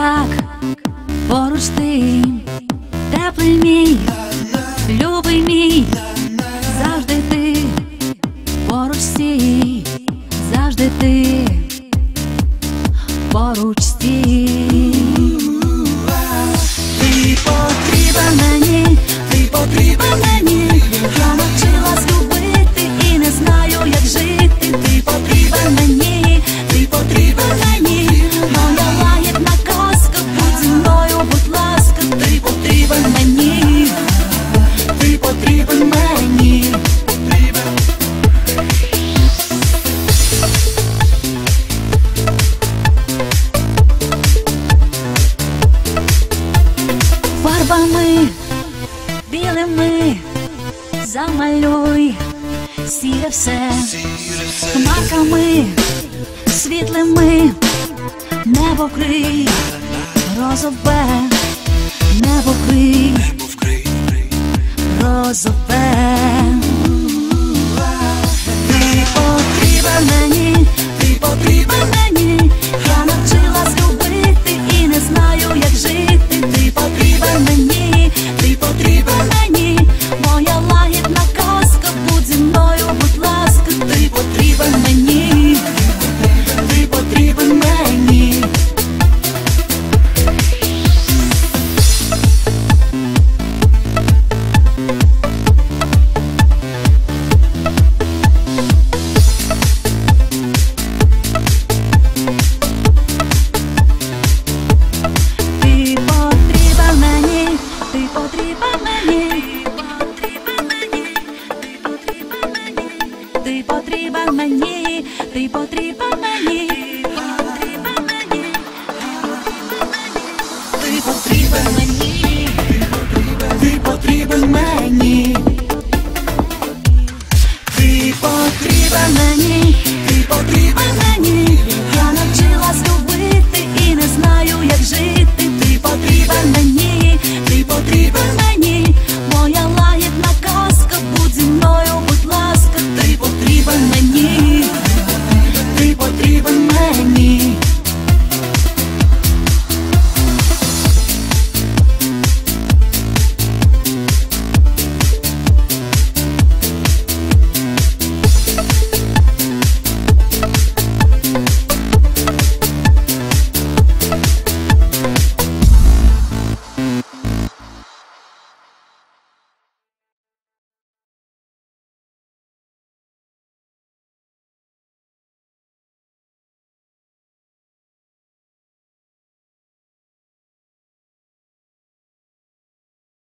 так поруч з тим теплим мій потрібен мені, потрібен. Білими замалюй, сіре все, хмарками світлими, небо крий, розове, небо крий. rosa o pé. потрібен мені, ти потрібен мені, ти потрібен мені, ти потрібен мені, ти потрібен мені, ти потрібен мені.